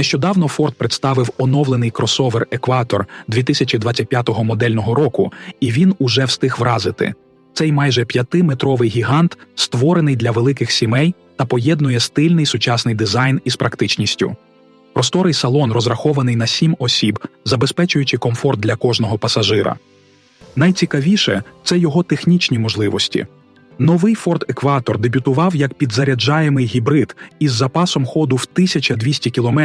Нещодавно Ford представив оновлений кросовер Екватор 2025 модельного року, і він уже встиг вразити. Цей майже п'ятиметровий гігант створений для великих сімей та поєднує стильний сучасний дизайн із практичністю. Просторий салон розрахований на сім осіб, забезпечуючи комфорт для кожного пасажира. Найцікавіше це його технічні можливості. Новий Ford Екватор дебютував як підзаряджаємий гібрид із запасом ходу в 1200 км,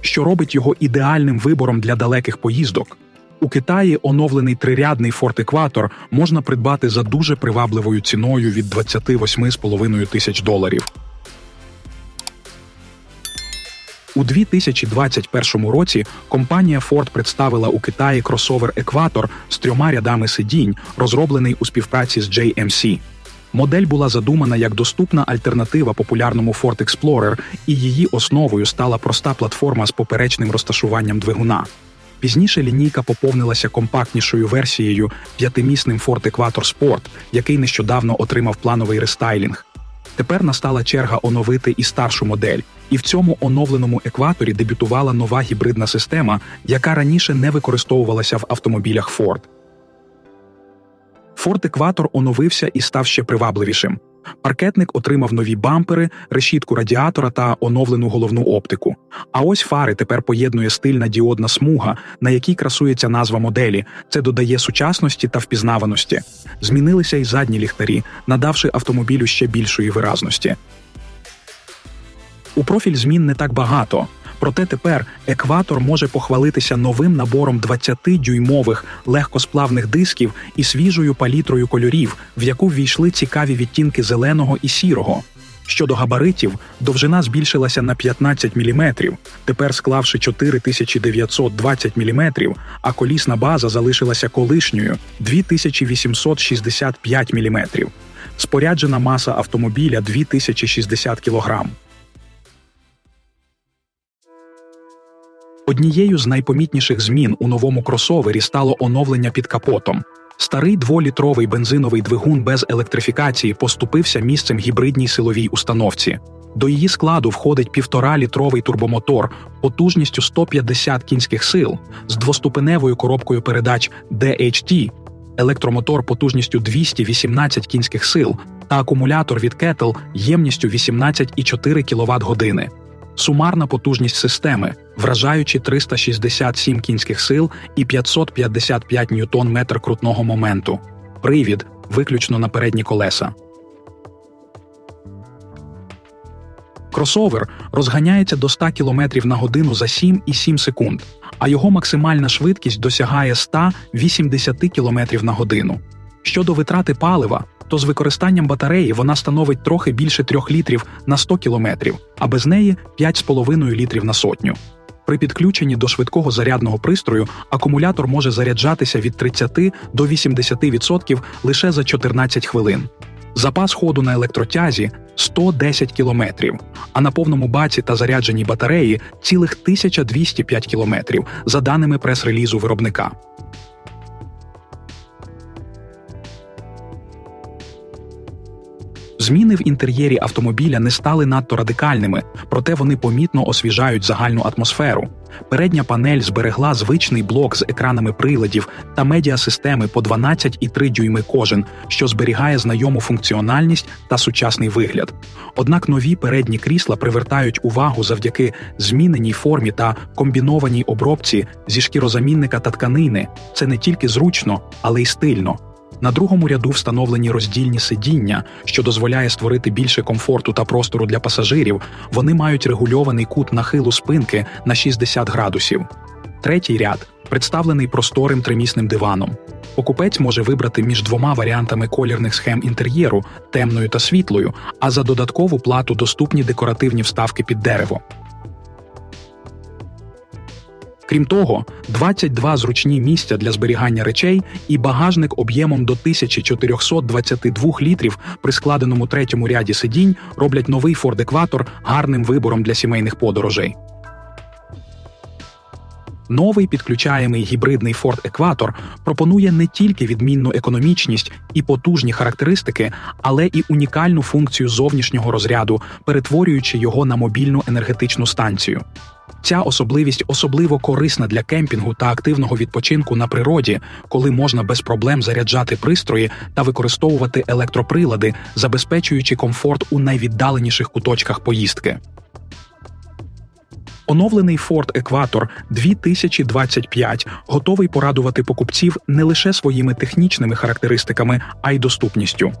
що робить його ідеальним вибором для далеких поїздок. У Китаї оновлений трирядний Ford Екватор можна придбати за дуже привабливою ціною від 28,5 тисяч доларів. У 2021 році компанія Ford представила у Китаї кросовер Екватор з трьома рядами сидінь, розроблений у співпраці з JMC. Модель була задумана як доступна альтернатива популярному Ford Explorer, і її основою стала проста платформа з поперечним розташуванням двигуна. Пізніше лінійка поповнилася компактнішою версією п'ятимісним Ford Equator Sport, який нещодавно отримав плановий рестайлінг. Тепер настала черга оновити і старшу модель, і в цьому оновленому екваторі дебютувала нова гібридна система, яка раніше не використовувалася в автомобілях Ford. Ford Екватор оновився і став ще привабливішим. Паркетник отримав нові бампери, решітку радіатора та оновлену головну оптику. А ось фари тепер поєднує стильна діодна смуга, на якій красується назва моделі. Це додає сучасності та впізнаваності. Змінилися й задні ліхтарі, надавши автомобілю ще більшої виразності. У профіль змін не так багато. Проте тепер екватор може похвалитися новим набором 20-дюймових легкосплавних дисків і свіжою палітрою кольорів, в яку ввійшли цікаві відтінки зеленого і сірого. Щодо габаритів, довжина збільшилася на 15 мм, тепер склавши 4920 мм, а колісна база залишилася колишньою 2865 мм. Споряджена маса автомобіля 2060 кг. Однією з найпомітніших змін у новому кросовері стало оновлення під капотом. Старий дволітровий бензиновий двигун без електрифікації поступився місцем гібридній силовій установці. До її складу входить півтора-літровий турбомотор потужністю 150 кінських сил з двоступеневою коробкою передач DHT, електромотор потужністю 218 кінських сил та акумулятор від Kettle ємністю 18,4 кВт години. Сумарна потужність системи, вражаючи 367 кінських сил і 555 ньютон метр крутного моменту. Привід виключно на передні колеса. Кросовер розганяється до 100 км на годину за 7,7 секунд, а його максимальна швидкість досягає 180 км на годину. Щодо витрати палива, то з використанням батареї вона становить трохи більше 3 літрів на 100 кілометрів, а без неї 5,5 літрів на сотню. При підключенні до швидкого зарядного пристрою акумулятор може заряджатися від 30 до 80% лише за 14 хвилин. Запас ходу на електротязі 110 кілометрів, а на повному баці та зарядженій батареї цілих 1205 кілометрів, за даними прес-релізу виробника. Зміни в інтер'єрі автомобіля не стали надто радикальними, проте вони помітно освіжають загальну атмосферу. Передня панель зберегла звичний блок з екранами приладів та медіасистеми по 12,3 дюйми кожен, що зберігає знайому функціональність та сучасний вигляд. Однак нові передні крісла привертають увагу завдяки зміненій формі та комбінованій обробці зі шкірозамінника та тканини. Це не тільки зручно, але й стильно. На другому ряду встановлені роздільні сидіння, що дозволяє створити більше комфорту та простору для пасажирів. Вони мають регульований кут нахилу спинки на 60 градусів. Третій ряд представлений просторим тримісним диваном. Покупець може вибрати між двома варіантами колірних схем інтер'єру темною та світлою, а за додаткову плату доступні декоративні вставки під дерево. Крім того, 22 зручні місця для зберігання речей і багажник об'ємом до 1422 літрів при складеному третьому ряді сидінь роблять новий Ford Екватор гарним вибором для сімейних подорожей. Новий підключаємий гібридний Ford Екватор пропонує не тільки відмінну економічність і потужні характеристики, але і унікальну функцію зовнішнього розряду, перетворюючи його на мобільну енергетичну станцію. Ця особливість особливо корисна для кемпінгу та активного відпочинку на природі, коли можна без проблем заряджати пристрої та використовувати електроприлади, забезпечуючи комфорт у найвіддаленіших куточках поїздки. Оновлений Ford Equator 2025 готовий порадувати покупців не лише своїми технічними характеристиками, а й доступністю.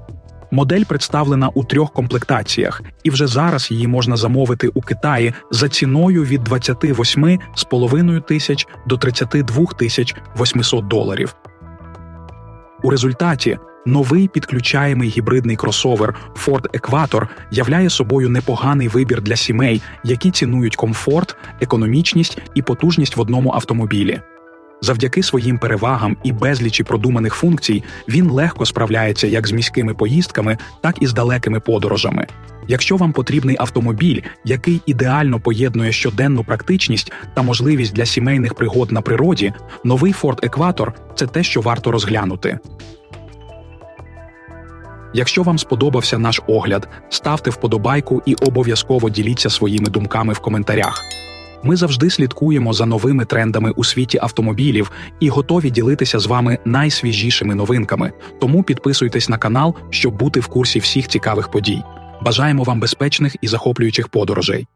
Модель представлена у трьох комплектаціях, і вже зараз її можна замовити у Китаї за ціною від 28,5 тисяч до 32 тисяч 800 доларів. У результаті новий підключаємий гібридний кросовер Ford Equator являє собою непоганий вибір для сімей, які цінують комфорт, економічність і потужність в одному автомобілі. Завдяки своїм перевагам і безлічі продуманих функцій він легко справляється як з міськими поїздками, так і з далекими подорожами. Якщо вам потрібний автомобіль, який ідеально поєднує щоденну практичність та можливість для сімейних пригод на природі, новий Ford Equator – це те, що варто розглянути. Якщо вам сподобався наш огляд, ставте вподобайку і обов'язково діліться своїми думками в коментарях. Ми завжди слідкуємо за новими трендами у світі автомобілів і готові ділитися з вами найсвіжішими новинками. Тому підписуйтесь на канал, щоб бути в курсі всіх цікавих подій. Бажаємо вам безпечних і захоплюючих подорожей.